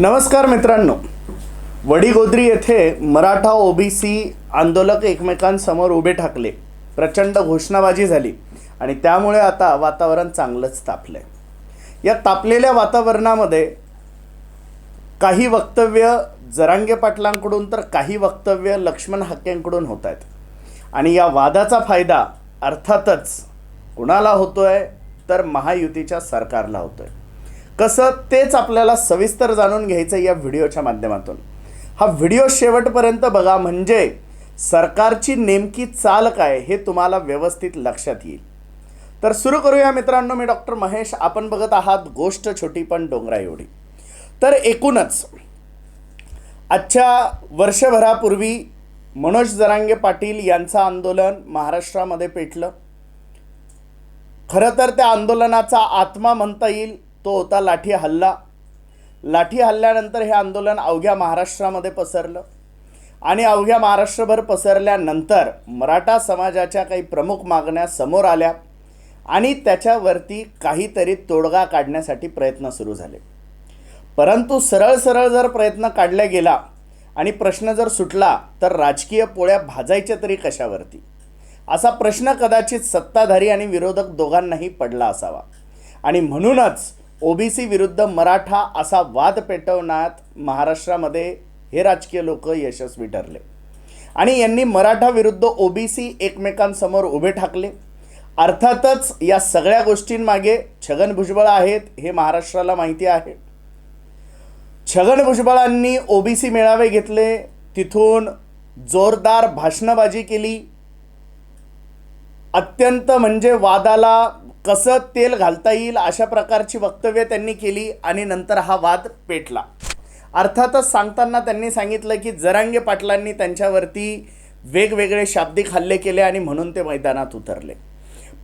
नमस्कार मित्रांनो. वडीगोद्री येथे मराठा ओबीसी आंदोलक एकमेकांसमोर उभे ठाकले. प्रचंड घोषणाबाजी झाली आणि त्यामुळे आता वातावरण चांगलंच तापलंय. या तापलेल्या वातावरणामध्ये काही वक्तव्य जरांगे पाटलांकडून तर काही वक्तव्य लक्ष्मण हाकेंकडून होत आहेत. आणि या वादाचा फायदा अर्थातच कुणाला होतो आहे तर महायुतीच्या सरकारला होतो आहे कसं तेच आपल्याला सविस्तर जाणून घ्यायचं या व्हिडिओच्या माध्यमातून. हा व्हिडिओ शेवटपर्यंत बघा म्हणजे सरकारची नेमकी चाल काय हे तुम्हाला व्यवस्थित लक्षात येईल. तर सुरू करूया मित्रांनो मी डॉक्टर महेश. आपण बघत आहात गोष्ट छोटी पण डोंगरा एवढी. तर एकूणच आजच्या वर्षभरापूर्वी मनोज जरांगे पाटील यांचं आंदोलन महाराष्ट्रामध्ये पेटलं. खरं तर त्या आंदोलनाचा आत्मा म्हणता येईल तो होता लाठी हल्ला. लाठी हल्ल्यानंतर हे आंदोलन अवघ्या महाराष्ट्रामध्ये पसरलं. आणि अवघ्या महाराष्ट्रभर पसरल्यानंतर मराठा समाजाच्या काही प्रमुख मागण्या समोर आल्या आणि त्याच्यावरती काहीतरी तोडगा काढण्यासाठी प्रयत्न सुरू झाले. परंतु सरळ सरळ जर प्रयत्न काढला गेला आणि प्रश्न जर सुटला तर राजकीय पोळ्या भाजायच्या तरी कशावरती? असा प्रश्न कदाचित सत्ताधारी आणि विरोधक दोघांनाही पडला असावा. आणि म्हणूनच ओबीसी विरुद्ध मराठा असा वाद पेटवण्यात महाराष्ट्रामध्ये हे राजकीय लोक यशस्वी ठरले. आणि यांनी मराठा विरुद्ध ओबीसी एकमेकांसमोर उभे ठाकले. अर्थातच या सगळ्या गोष्टींमागे छगन भुजबळ आहेत हे महाराष्ट्राला माहिती आहे. छगन भुजबळांनी ओबीसी मेळावे घेतले तिथून जोरदार भाषणबाजी केली. अत्यंत म्हणजे वादाला कसं तेल घालता येईल अशा प्रकारची वक्तव्य त्यांनी केली आणि नंतर हा वाद पेटला. अर्थातच सांगताना त्यांनी सांगितलं की जरांगे पाटलांनी त्यांच्यावरती वेगवेगळे शाब्दिक हल्ले केले आणि म्हणून ते मैदानात उतरले.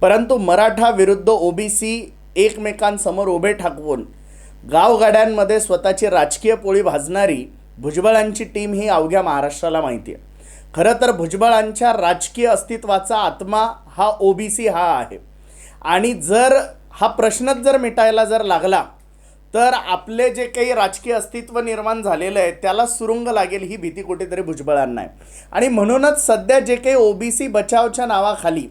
परंतु मराठा विरुद्ध ओबीसी एकमेकांसमोर उभे ठाकवून गावगाड्यांमध्ये स्वतःची राजकीय पोळी भाजणारी भुजबळांची टीम ही अवघ्या महाराष्ट्राला माहिती आहे. खरं तर भुजबळांच्या राजकीय अस्तित्वाचा आत्मा हा ओबीसी हा आहे. आणि जर हा प्रश्नच जर मिटायला जर लागला तर आपले जे काही राजकीय अस्तित्व निर्माण झालेलं आहे त्याला सुरुंग लागेल ही भीती कुठेतरी भुजबळांना आहे आणि म्हणूनच सध्या जे काही ओबीसी बचावच्या नावाखाली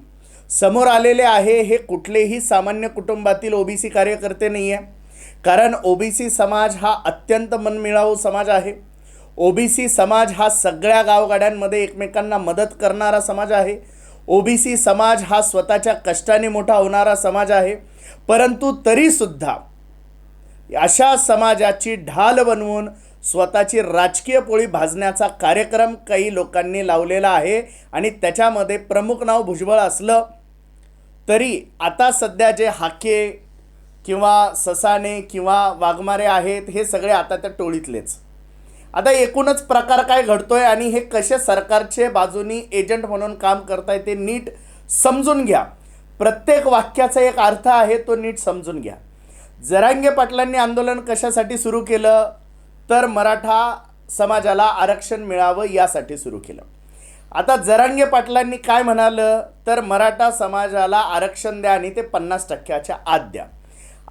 समोर आलेले आहे हे कुठलेही सामान्य कुटुंबातील ओबीसी कार्यकर्ते नाही आहे कारण ओबीसी समाज हा अत्यंत मनमिळावू समाज आहे. ओबीसी समाज हा सगळ्या गावगाड्यांमध्ये एकमेकांना मदत करणारा समाज आहे. ओबीसी समाज हा स्वतःच्या कष्टाने मोठा होणारा समाज आहे. परंतु तरीसुद्धा अशा समाजाची ढाल बनवून स्वतःची राजकीय पोळी भाजण्याचा कार्यक्रम काही लोकांनी लावलेला आहे आणि त्याच्यामध्ये प्रमुख नाव भुजबळ असलं तरी आता सध्या जे हाके किंवा ससाने किंवा वाघमारे आहेत हे सगळे आता त्या टोळीतलेच. आता एकूणच प्रकार काय घडतोय आणि हे कसे सरकारचे बाजूनी एजंट म्हणून काम करताय ते नीट समजून घ्या. प्रत्येक वाक्याचा एक अर्थ आहे तो नीट समजून घ्या. जरांगे पाटलांनी आंदोलन कशासाठी सुरू केलं? तर मराठा समाजाला आरक्षण मिळावं यासाठी सुरू केलं. आता जरांगे पाटलांनी काय म्हणालं? तर मराठा समाजाला आरक्षण द्या आणि ते पन्नास टक्क्याच्या आत द्या.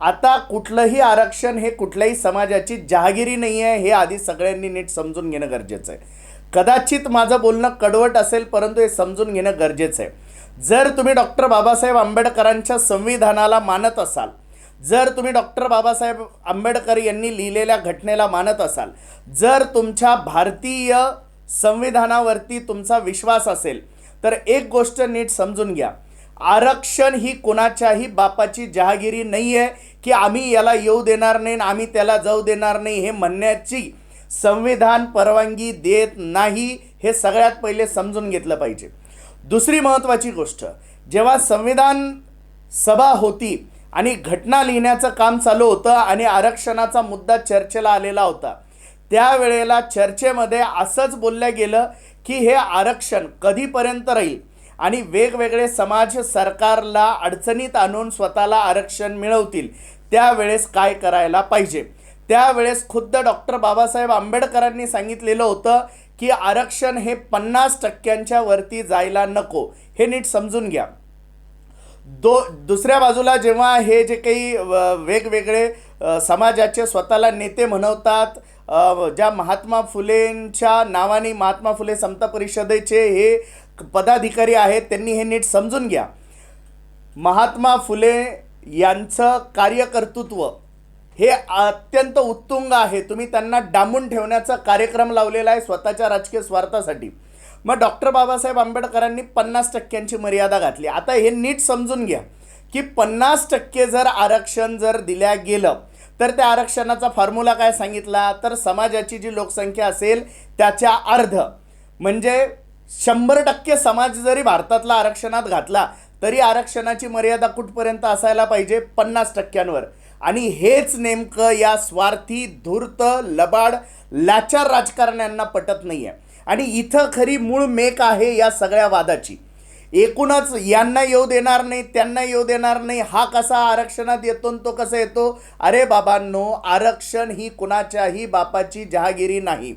आता कुठलंही आरक्षण हे कुठल्याही समाजाची जहागिरी नाही आहे हे आधी सगळ्यांनी नीट समजून घेणं गरजेचं आहे कदाचित माझं बोलणं कडवट असेल परंतु हे समजून घेणं गरजेचं आहे जर तुम्ही डॉक्टर बाबासाहेब आंबेडकरांच्या संविधानाला मानत असाल जर तुम्ही डॉक्टर बाबासाहेब आंबेडकर यांनी लिहिलेल्या घटनेला मानत असाल जर तुमच्या भारतीय संविधानावरती तुमचा विश्वास असेल तर एक गोष्ट नीट समजून घ्या. आरक्षण ही कोणाच्याही बापाची जहागिरी नाही आहे की आम्ही याला येऊ देणार नाही आणि आम्ही त्याला जाऊ देणार नाही हे म्हणण्याची संविधान परवानगी देत नाही हे सगळ्यात पहिले समजून घेतलं पाहिजे. दुसरी महत्त्वाची गोष्ट जेव्हा संविधान सभा होती आणि घटना लिहिण्याचं काम चालू होतं आणि आरक्षणाचा मुद्दा चर्चेला आलेला होता त्यावेळेला चर्चेमध्ये असंच बोललं गेलं की हे आरक्षण कधीपर्यंत राहील? आणि वेगवेगळे समाज सरकारला अडचणीत आणून स्वतःला आरक्षण मिळवतील. त्यावेळेस काय करायला पाहिजे? त्यावेळेस खुद्द डॉक्टर बाबासाहेब आंबेडकरांनी सांगितलेलं होतं की आरक्षण हे पन्नास टक्क्यांच्या वरती जायला नको. हे नीट समजून घ्या. दो दुसऱ्या बाजूला जेव्हा हे जे काही वेगवेगळे समाजाचे स्वतःला नेते म्हणवतात ज्या महात्मा फुलेंच्या नावाने महात्मा फुले समता परिषदेचे हे पदाधिकारी आहेत त्यांनी हे नीट समजून घ्या. महात्मा फुले यांचं कार्यकर्तृत्व हे अत्यंत उत्तुंग आहे. तुम्ही त्यांना डांबून ठेवण्याचा कार्यक्रम लावलेला आहे स्वतःच्या राजकीय स्वार्थासाठी. मग डॉक्टर बाबासाहेब आंबेडकरांनी पन्नास टक्क्यांची मर्यादा घातली. आता हे नीट समजून घ्या की पन्नास टक्के जर आरक्षण जर दिल्या गेलं तर त्या आरक्षणाचा फॉर्म्युला काय सांगितला? तर समाजाची जी लोकसंख्या असेल त्याच्या अर्ध. म्हणजे शंभर टक्के समाज जरी भारतातला आरक्षणात घातला तरी आरक्षणाची मर्यादा कुठपर्यंत असायला पाहिजे? पन्नास टक्क्यांवर. आणि हेच नेमकं या स्वार्थी धूर्त लबाड लाचार राजकारण्यांना पटत नाही आहे आणि इथं खरी मूळ मेक आहे या सगळ्या वादाची. एकूणच यांना येऊ देणार नाही त्यांना येऊ देणार नाही हा कसा आरक्षणात येतो आणि तो कसा येतो? अरे बाबांनो आरक्षण ही कुणाच्याही बापाची जहागिरी नाही.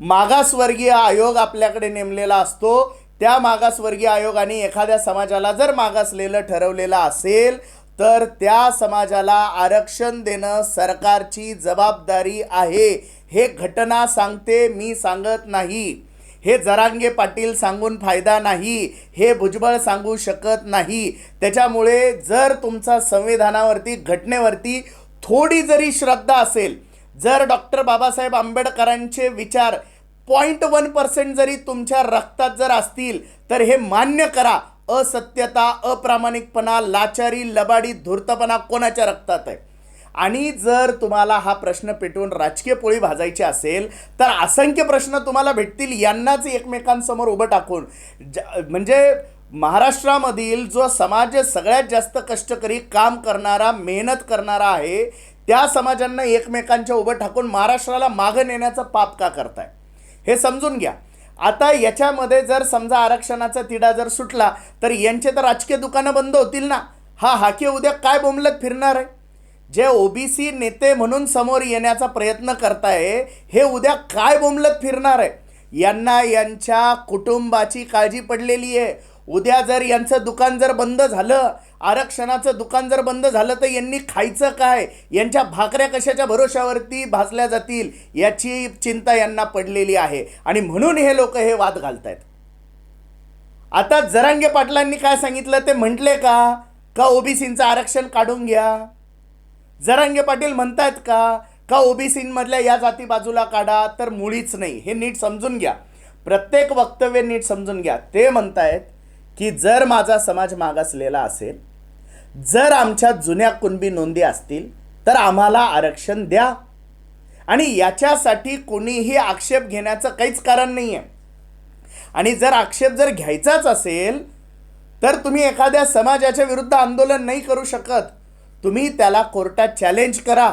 मागासवर्गीय आयोग आपल्याकडे नेमलेला असतो. त्या मागासवर्गीय आयोगाने एखाद्या समाजाला जर मागासलेलं ठरवलेलं असेल तर त्या समाजाला आरक्षण देणं सरकारची जबाबदारी आहे. हे घटना सांगते मी सांगत नाही. हे जरांगे पाटील सांगून फायदा नाही. हे भुजबळ सांगू शकत नाही. त्याच्यामुळे जर तुमचा संविधानावरती घटनेवरती थोडी जरी श्रद्धा असेल जर डॉक्टर बाबासाहेब आंबेडकरांचे विचार पॉईंट वन पर्सेंट जरी तुमच्या रक्तात जर असतील तर हे मान्य करा. असत्यता अप्रामाणिकपणा लाचारी लबाडी धूर्तपणा कोणाच्या रक्तात आहे? आणि जर तुम्हाला हा प्रश्न पेटवून राजकीय पोळी भाजायची असेल तर असंख्य प्रश्न तुम्हाला भेटतील यांनाच एकमेकांसमोर उभं टाकून. म्हणजे महाराष्ट्रामधील जो समाज सगळ्यात जास्त कष्टकरी काम करणारा मेहनत करणारा आहे त्या समाजांना एकमेकांच्या उभं ठाकून महाराष्ट्राला मागं नेण्याचं पाप का करताय? हे समजून घ्या. आता याच्यामध्ये जर समजा आरक्षणाचा तिढा जर सुटला तर यांचे तर राजकीय दुकानं बंद होतील ना? हा हाके उद्या काय बोंबलत फिरणार आहे? जे ओबीसी नेते म्हणून समोर येण्याचा प्रयत्न करताय हे उद्या काय बोंबलत फिरणार आहे? यांना यांच्या कुटुंबाची काळजी पडलेली आहे. उद्या जर यांचं दुकान जर बंद झालं आरक्षणाचं दुकान जर बंद झालं तर यांनी खायचं काय? यांच्या भाकऱ्या कशाच्या भरोशावरती भाजल्या जातील याची चिंता यांना पडलेली आहे. आणि म्हणून हे लोक हे वाद घालत आहेत आता जरांगे पाटलांनी काय सांगितलं ते म्हटले का? का ओबीसींचं आरक्षण काढून घ्या? जरांगे पाटील म्हणतायत का? का ओबीसींमधल्या या जाती बाजूला काढा तर मुळीच नाही. हे नीट समजून घ्या. प्रत्येक वक्तव्य नीट समजून घ्या. ते म्हणतायत की जर माझा समाज मागासलेला असेल जर आमच्या जुन्या कुणबी नोंदी असतील तर आम्हाला आरक्षण द्या. आणि याच्यासाठी कोणीही आक्षेप घेण्याचं काहीच कारण नाही आहे आणि जर आक्षेप जर घ्यायचाच असेल तर तुम्ही एखाद्या समाजाच्या विरुद्ध आंदोलन नाही करू शकत. तुम्ही त्याला कोर्टात चॅलेंज करा.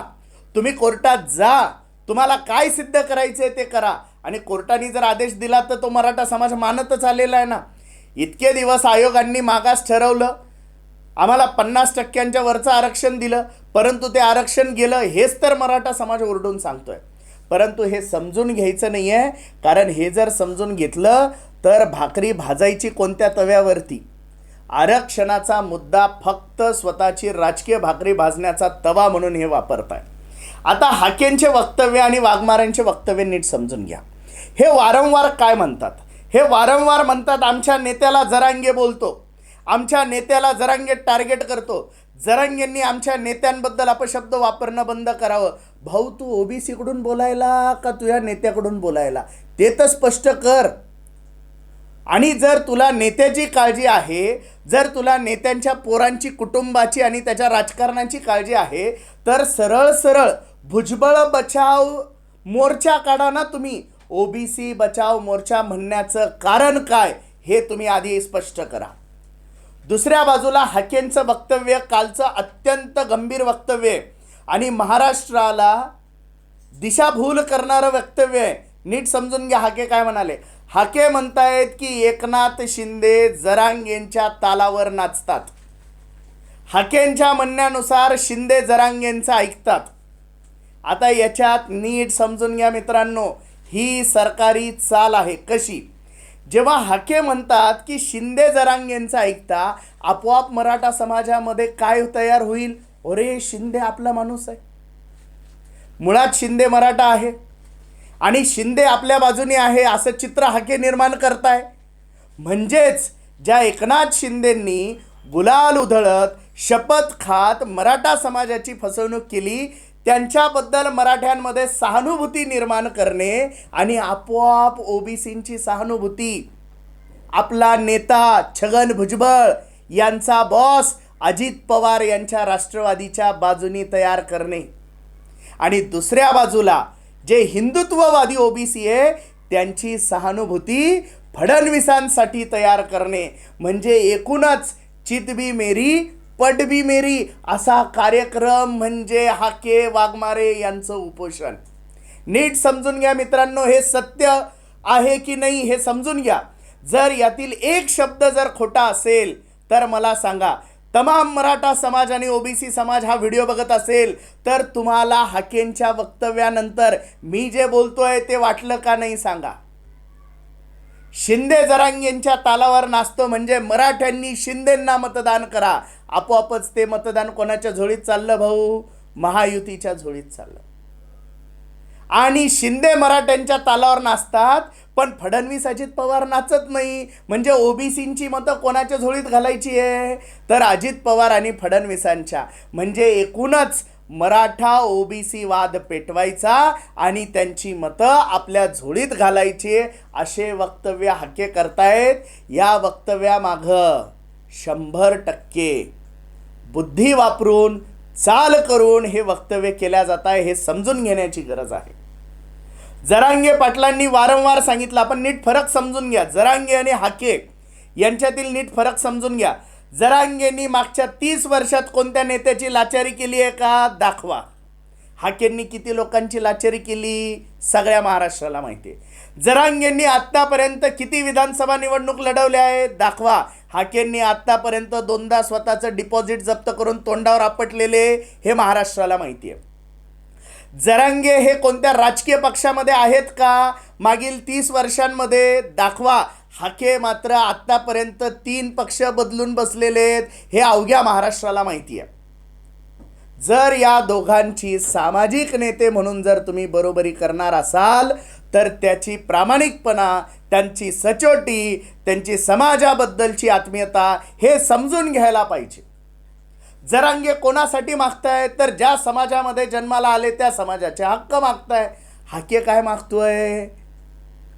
तुम्ही कोर्टात जा. तुम्हाला काय सिद्ध करायचं आहे ते करा. आणि कोर्टाने जर आदेश दिला तर तो मराठा समाज मानतच आलेला आहे ना. इतके दिवस आयोगांनी मागास ठरवलं आम्हाला पन्नास टक्क्यांच्या वरचं आरक्षण दिलं परंतु ते आरक्षण गेलं हेच तर मराठा समाज ओरडून सांगतोय. परंतु हे समजून घ्यायचं नाही आहे कारण हे जर समजून घेतलं तर भाकरी भाजायची कोणत्या तव्यावरती? आरक्षणाचा मुद्दा फक्त स्वतःची राजकीय भाकरी भाजण्याचा तवा म्हणून हे वापरताय. आता हाकेंचे वक्तव्य आणि वाघमारांचे वक्तव्य नीट समजून घ्या. हे वारंवार काय म्हणतात? हे वारंवार म्हणतात आमच्या नेत्याला जरांगे बोलतो. आमच्या नेत्याला जरांगे टार्गेट करतो. जरांगेंनी आमच्या नेत्यांबद्दल अपशब्द वापरणं बंद करावं. भाऊ तू ओबीसीकडून बोलायला का तुझ्या नेत्याकडून बोलायला? ते तर स्पष्ट कर. आणि जर तुला नेत्याची काळजी आहे जर तुला नेत्यांच्या पोरांची कुटुंबाची आणि त्याच्या राजकारणाची काळजी आहे तर सरळ सरळ भुजबळ बचाव मोर्चा काढा ना तुम्ही. ओबीसी बचाव मोर्चा म्हणण्याचं कारण काय हे तुम्ही आधी स्पष्ट करा. दुसऱ्या बाजूला हाकेंचं वक्तव्य कालचं अत्यंत गंभीर वक्तव्य आहे. आणि महाराष्ट्राला दिशाभूल करणारं वक्तव्य आहे. नीट समजून घ्या हाके काय म्हणाले. हाके म्हणतायत की एकनाथ शिंदे जरांगेंच्या तालावर नाचतात. हाकेंच्या म्हणण्यानुसार शिंदे जरांगेंचं ऐकतात. आता याच्यात नीट समजून घ्या मित्रांनो ही सरकारी चाल आहे. कशी? जेव्हा हाके म्हणतात की शिंदे जरांगेंचा ऐकता आपोआप मराठा समाजामध्ये काय तयार होईल? अरे शिंदे आपला माणूस आहे. मुळात शिंदे मराठा आहे. आणि शिंदे आपल्या बाजूने आहे असं चित्र हाके निर्माण करताय. म्हणजेच ज्या एकनाथ शिंदेंनी गुलाल उधळत शपथ खात मराठा समाजाची फसवणूक केली त्यांच्याबद्दल मराठ्यांमध्ये सहानुभूती निर्माण करणे आणि आपोआप ओबीसींची सहानुभूती. आपला नेता छगन भुजबळ यांचा बॉस अजित पवार यांच्या राष्ट्रवादीच्या बाजूनी तयार करणे. आणि दुसऱ्या बाजूला जे हिंदुत्ववादी ओबीसी आहे त्यांची सहानुभूती फडणवीसांसाठी तयार करणे. म्हणजे एकूणच चितबी मेरी पडबी मेरी असा कार्यक्रम म्हणजे हाके वाघमारे यांचं उपोषण. नीट समजून घ्या मित्रांनो हे सत्य आहे की नाही हे समजून घ्या. जर यातील एक शब्द जर खोटा असेल तर मला सांगा. तमाम मराठा समाज आणि ओबीसी समाज हा व्हिडिओ बघत असेल तर तुम्हाला हाकेंच्या वक्तव्यानंतर मी जे बोलतोय ते वाटलं का नाही सांगा. शिंदे जरांगेंच्या तालावर नाचतो म्हणजे मराठ्यांनी शिंदेंना मतदान करा. आपोआपच ते मतदान कोणाच्या झोळीत चाललं भाऊ? महायुतीच्या झोळीत चाललं. आणि शिंदे मराठ्यांच्या तालावर नाचतात पण फडणवीस अजित पवार नाचत नाही. म्हणजे ओबीसींची मतं कोणाच्या झोळीत घालायची आहे? तर अजित पवार आणि फडणवीसांच्या. म्हणजे एकूणच मराठा ओबीसी वाद पेटवायचा आणि त्यांची मतं आपल्या झोळीत घालायची असे वक्तव्य हाके करतायत. या वक्तव्यामागं शंभर टक्के बुद्धी वापरून चाल करून हे वक्तव्य केल्या जात आहे हे समजून घेण्याची गरज आहे. जरांगे पाटलांनी वारंवार सांगितलं आपण नीट फरक समजून घ्या. जरांगे आणि हाके यांच्यातील नीट फरक समजून घ्या. जरांगेंनी मागच्या तीस वर्षात कोणत्या नेत्याची लाचारी केली आहे का? दाखवा. हाकेंनी किती लोकांची लाचारी केली? सगळ्या महाराष्ट्राला माहिती आहे. जरांगेंनी आत्तापर्यंत किती विधानसभा निवडणूक लढवल्या आहेत? दाखवा. हाकेंनी आत्तापर्यंत दोनदा स्वतःचं डिपॉझिट जप्त करून तोंडावर आपटलेले हे महाराष्ट्राला माहिती आहे. जरांगे हे कोणत्या राजकीय पक्षामध्ये आहेत का? मागील तीस वर्षांमध्ये दाखवा. हाके मात्र आत्तापर्यंत तीन पक्ष बदलून बसलेले आहेत हे अवघ्या महाराष्ट्राला माहिती आहे. जर या दोघांची सामाजिक नेते म्हणून जर तुम्ही बरोबरी करणार असाल तर त्याची प्रामाणिकपणा त्यांची सचोटी त्यांची समाजाबद्दलची आत्मीयता हे समजून घ्यायला पाहिजे. जरांगे कोणासाठी मागताय तर ज्या समाजामध्ये जन्माला आले त्या समाजाचे हक्क मागताय. हाके काय मागतोय?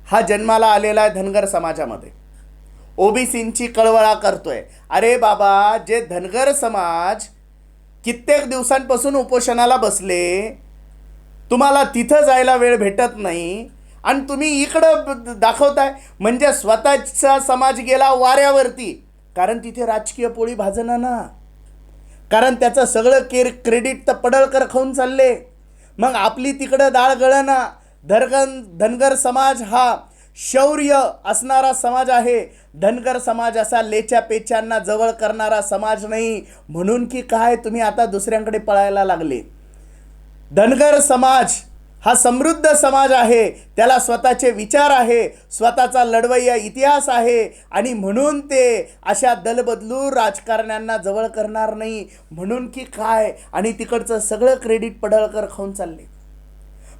हा जन्माला आलेला आहे धनगर समाजामध्ये. ओबीसींची कळवळा करतोय. अरे बाबा जे धनगर समाज कित्येक दिवसांपासून उपोषणाला बसले तुम्हाला तिथं जायला वेळ भेटत नाही आणि तुम्ही इकडं दाखवताय. म्हणजे स्वतःचा समाज गेला वाऱ्यावरती. कारण तिथे राजकीय पोळी भाजणं ना. कारण त्याचं सगळं केर क्रेडिट तर पडळकर खाऊन चालले. मग आपली तिकडं डाळ गळना धरगन धनगर समाज हा शौर्य असणारा समाज आहे. धनगर समाज असा लेच्या पेच्यांना जवळ करणारा समाज नाही. म्हणून की काय तुम्ही आता दुसऱ्यांकडे पळायला लागले. धनगर समाज हा समृद्ध समाज आहे. त्याला स्वतःचे विचार आहे. स्वतःचा लढवय्या इतिहास आहे. आणि म्हणून ते अशा दलबदलू राजकारण्यांना जवळ करणार नाही. म्हणून की काय? आणि तिकडचं सगळं क्रेडिट पडळकर खाऊन चालले.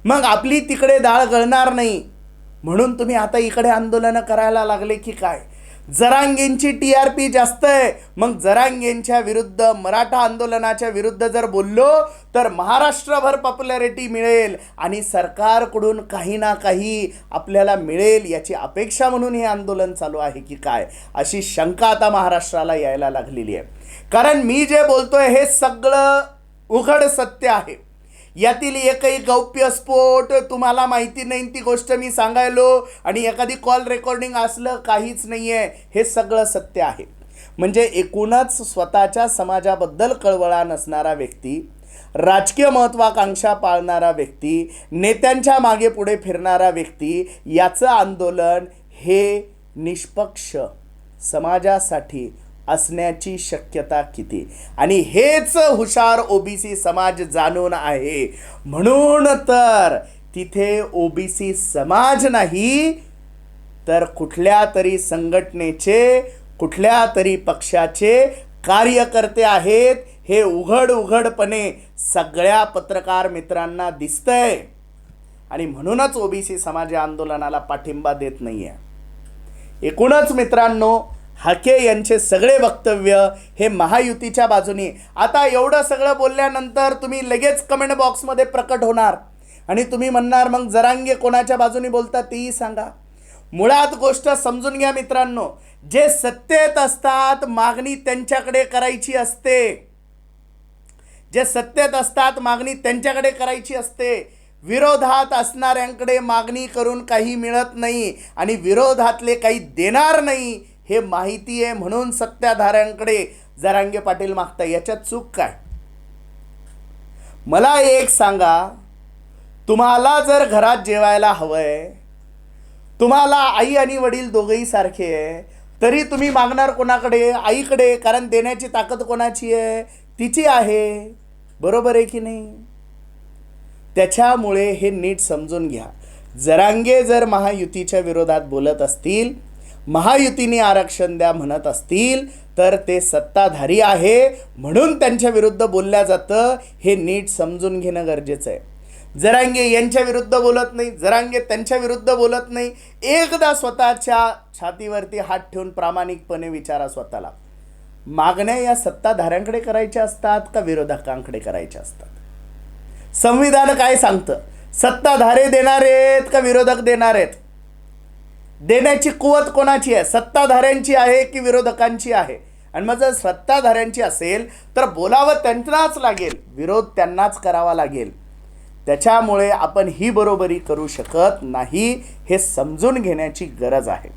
मग आपली तिकडे डाळ गळणार नाही. म्हणून तुम्ही आता इकडे आंदोलनं करायला लागले की काय? जरांगेंची टी आर पी जास्त आहे. मग जरांगेंच्या विरुद्ध मराठा आंदोलनाच्या विरुद्ध जर बोललो तर महाराष्ट्रभर पॉप्युलॅरिटी मिळेल आणि सरकारकडून काही ना काही आपल्याला मिळेल याची अपेक्षा म्हणून हे आंदोलन चालू आहे की काय? अशी शंका आता महाराष्ट्राला यायला लागलेली आहे. कारण मी जे बोलतोय हे सगळं उघड सत्य आहे. यातील एकही गौप्यस्फोट तुम्हाला माहिती नाही. ती गोष्ट मी सांगायलो आणि एखादी कॉल रेकॉर्डिंग असलं काहीच नाही आहे हे सगळं सत्य आहे. म्हणजे एकूणच स्वतःच्या समाजाबद्दल कळवळा नसणारा व्यक्ती राजकीय महत्त्वाकांक्षा पाळणारा व्यक्ती नेत्यांच्या मागे पुढे फिरणारा व्यक्ती याचं आंदोलन हे निष्पक्ष समाजासाठी असण्याची शक्यता किती? आणि हेच हुशार ओबीसी समाज जाणून आहे. म्हणून तर तिथे ओबीसी समाज नाही तर कुठल्या तरी संघटनेचे कुठल्या तरी पक्षाचे कार्यकर्ते आहेत हे उघड उघडपणे सगळ्या पत्रकार मित्रांना दिसतंय. आणि म्हणूनच ओबीसी समाज या आंदोलनाला पाठिंबा देत नाही आहे एकूणच मित्रांनो हाके यांचे सगळे वक्तव्य हे महायुतीच्या बाजूने. आता एवढं सगळं बोलल्यानंतर तुम्ही लगेच कमेंट बॉक्समध्ये प्रकट होणार. आणि तुम्ही म्हणणार मग जरांगे कोणाच्या बाजूने बोलता तेही सांगा. मुळात गोष्ट समजून घ्या मित्रांनो. जे सत्तेत असतात मागणी त्यांच्याकडे करायची असते. जे सत्तेत असतात मागणी त्यांच्याकडे करायची असते. विरोधात असणाऱ्यांकडे मागणी करून काही मिळत नाही आणि विरोधातले काही देणार नाही हे माहिती आहे म्हणून सत्ताधाऱ्यांकडे जरांगे पाटील मागता याच्यात चूक काय? मला एक सांगा. तुम्हाला जर घरात जेवायला हवंय तुम्हाला आई आणि वडील दोघंही सारखे आहे तरी तुम्ही मागणार कोणाकडे आईकडे? कारण देण्याची ताकद कोणाची आहे? तिची आहे. बरोबर आहे की नाही? त्याच्यामुळे हे नीट समजून घ्या. जरांगे जर महायुतीच्या विरोधात बोलत असतील महायुतीने आरक्षण द्या म्हणत असतील तर ते सत्ताधारी आहे म्हणून त्यांच्या विरुद्ध बोलल्या जातं हे नीट समजून घेणं गरजेचं आहे. जरांगे यांच्या विरुद्ध बोलत नाही जरांगे त्यांच्या विरुद्ध बोलत नाही एकदा स्वतःच्या छातीवरती हात ठेवून प्रामाणिकपणे विचारा स्वतःला. मागण्या या सत्ताधाऱ्यांकडे करायच्या असतात का विरोधकांकडे करायच्या असतात? संविधान काय सांगतं? सत्ताधारे देणार आहेत का विरोधक देणार आहेत? देण्याची कुवत कोणाची आहे? सत्ताधाऱ्यांची आहे की विरोधकांची आहे? आणि मग जर सत्ताधाऱ्यांची असेल तर बोलावं त्यांनाच लागेल. विरोध त्यांनाच करावा लागेल. त्याच्यामुळे आपण ही बरोबरी करू शकत नाही हे समजून घेण्याची गरज आहे.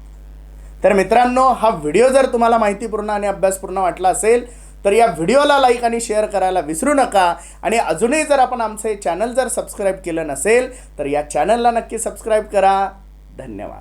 तर मित्रांनो हा व्हिडिओ जर तुम्हाला माहितीपूर्ण आणि अभ्यासपूर्ण वाटला असेल तर या व्हिडिओला लाईक आणि शेअर करायला विसरू नका. आणि अजूनही जर आपण आमचं हे चॅनल जर सबस्क्राईब केलं नसेल तर या चॅनलला नक्की सबस्क्राईब करा. धन्यवाद.